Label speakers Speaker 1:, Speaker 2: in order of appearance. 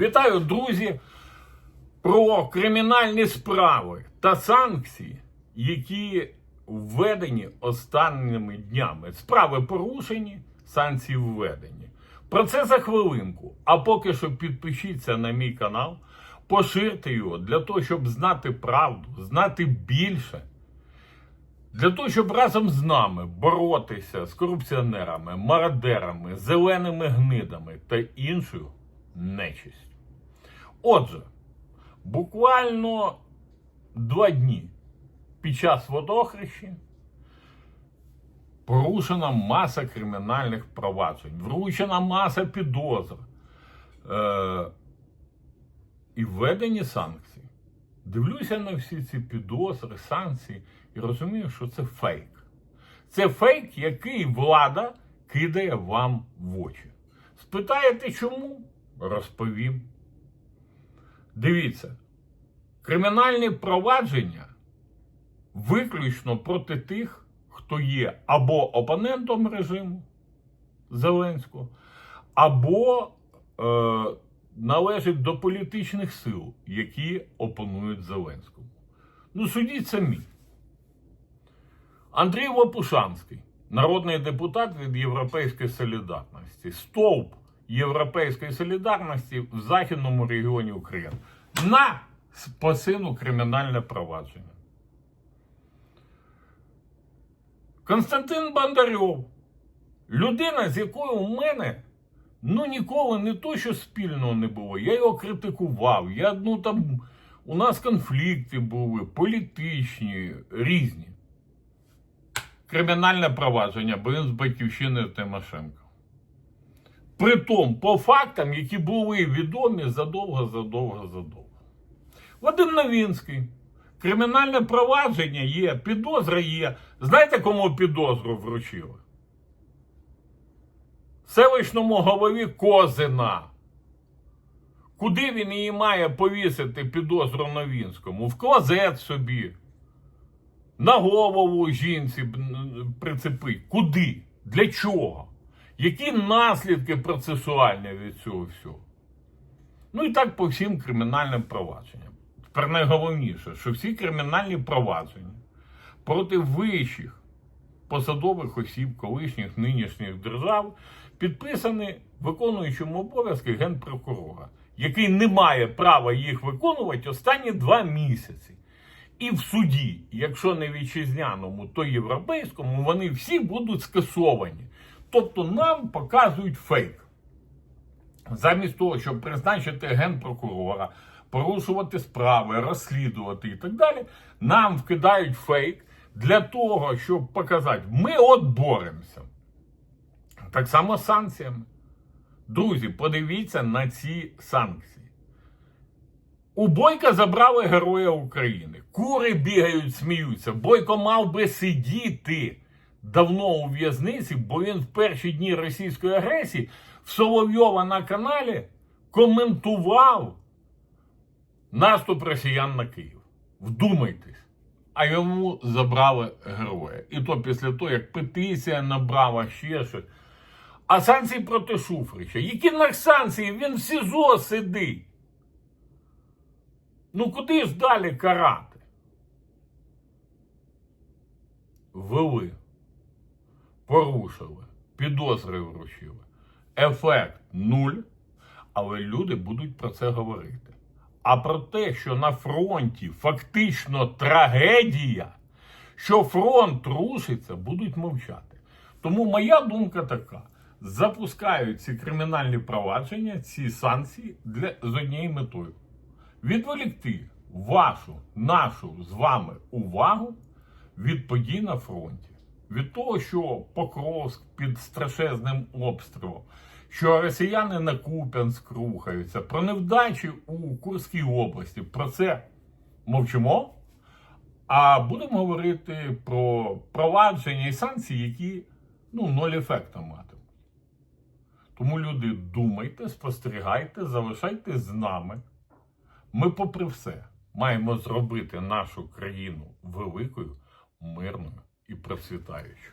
Speaker 1: Вітаю, друзі, про кримінальні справи та санкції, які введені останніми днями. Справи порушені, санкції введені. Про це за хвилинку. А поки що підпишіться на мій канал, поширте його для того, щоб знати правду, знати більше. Для того, щоб разом з нами боротися з корупціонерами, мародерами, зеленими гнидами та іншою нечистю. Отже, буквально два дні під час водохрещі порушена маса кримінальних проваджень, вручена маса підозр е- і введені санкції. Дивлюся на всі ці підозри, санкції і розумію, що це фейк. Це фейк, який влада кидає вам в очі. Спитаєте, чому? Розповім. Дивіться, кримінальні провадження виключно проти тих, хто є або опонентом режиму Зеленського, або е, належить до політичних сил, які опонують Зеленському. Ну, судіть самі. Андрій Лопушанський, народний депутат від Європейської солідарності, стовп Європейської солідарності в Західному регіоні України. На спасину кримінальне провадження. Константин Бандарьов, людина, з якою у мене ну ніколи не то, що спільного не було. Я його критикував. Я, ну, там, у нас конфлікти були, політичні, різні. Кримінальне провадження, бо він з батьківщини Тимошенко. Притом, по фактам, які були відомі задовго, задовго, задовго. Вадим Новінський. Кримінальне провадження є, підозра є. Знаєте, кому підозру вручили? Селищному голові Козина. Куди він її має повісити підозру Новінському? В клозет собі. На голову жінці прицепить. Куди? Для чого? Які наслідки процесуальні від цього всього? Ну і так по всім кримінальним провадженням. Тепер найголовніше, що всі кримінальні провадження проти вищих посадових осіб, колишніх нинішніх держав підписані виконуючим обов'язки генпрокурора, який не має права їх виконувати останні два місяці. І в суді, якщо не вітчизняному, то європейському, вони всі будуть скасовані. Тобто нам показують фейк. Замість того, щоб призначити генпрокурора, порушувати справи, розслідувати і так далі, нам вкидають фейк для того, щоб показати, ми от боремося. Так само з санкціями. Друзі, подивіться на ці санкції. У Бойка забрали Героя України. Кури бігають, сміються. Бойко мав би сидіти давно у в'язниці, бо він в перші дні російської агресії в Соловйова на каналі коментував наступ росіян на Київ. Вдумайтесь. А йому забрали героя. І то після того, як петиція набрала ще щось. А санкції проти Шуфрича. Які на санкції? Він в СІЗО сидить. Ну куди ж далі карати? Вели, порушили, підозри вручили. Ефект нуль, але люди будуть про це говорити. А про те, що на фронті фактично трагедія, що фронт рушиться, будуть мовчати. Тому моя думка така: запускають ці кримінальні провадження, ці санкції для, з однією метою відволікти вашу, нашу з вами увагу від подій на фронті, від того, що Покровськ під страшезним обстрілом, що росіяни на Куп'янськ рухаються, про невдачі у Курській області. Про це мовчимо. А будемо говорити про провадження і санкції, які ну, ноль ефекту матимуть. Тому, люди, думайте, спостерігайте, залишайтесь з нами. Ми, попри все, маємо зробити нашу країну великою, мирною і процвітаючою.